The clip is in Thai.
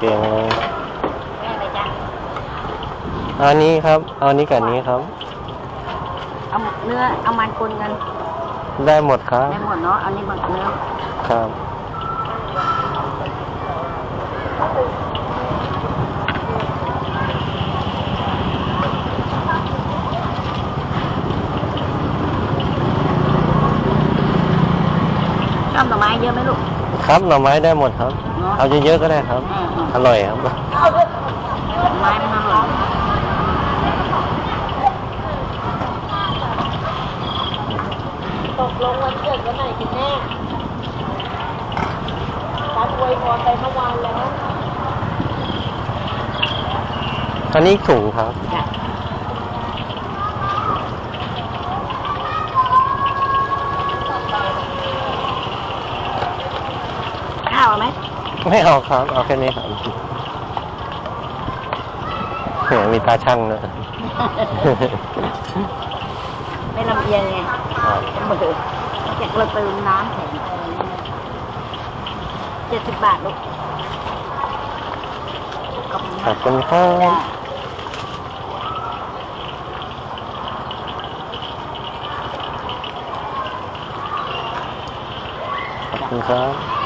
เก่งเลยแม่เลยจ้ะเอาอันนี้ครับ เอาอันนี้กับอันนี้ครับ เอาเนื้อ เอามันคนกัน ได้หมดครับ ได้หมดเนาะ เอานี่มันเนื้อ ครับ ชอบหน่อไม้เยอะไหมลูก ครับ หน่อไม้ได้หมดครับเนาะเอาเยอะๆก็ได้ครับ อืมอืมอร่อยครับหน่อไม้มันอร่อยตกลงวันเกิดวันไหนกันแน่รัดอวยพรไปเมื่อวานแล้วอันนี้ถุงครับจ้ะข้าวเอาไหม ไม่เอาครับ เอาแค่นี้ครับแหมมีตาช่างด้วยไม่ลำเอียงไงครับเบอร์อยากเราเติมน้ำแข็งเจ็ดสิบบาทลูกขอบคุณขมาอกบคุณครัจ้ะบขอบคุณครับ